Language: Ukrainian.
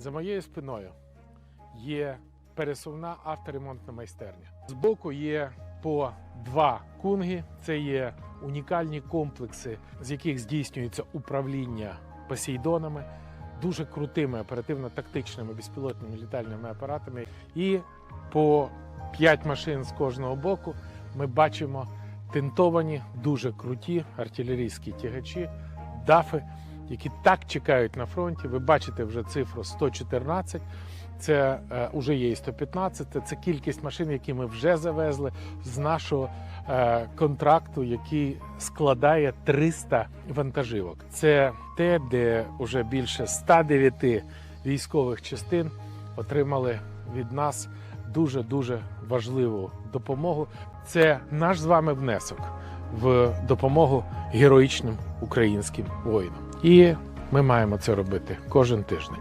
За моєю спиною є пересувна авторемонтна майстерня. Збоку є по два кунги. Це є унікальні комплекси, з яких здійснюється управління посейдонами, дуже крутими оперативно-тактичними безпілотними літальними апаратами. І по п'ять машин з кожного боку ми бачимо тентовані, дуже круті артилерійські тягачі, дафи, які так чекають на фронті. Ви бачите вже цифру 114. Це е, вже є і 115. Це кількість машин, які ми вже завезли з нашого е, контракту, який складає 300 вантажівок. Це те, де вже більше 109 військових частин отримали від нас дуже дуже важливу допомогу. Це наш з вами внесок в допомогу героїчним українським воїнам. І ми маємо це робити кожен тиждень.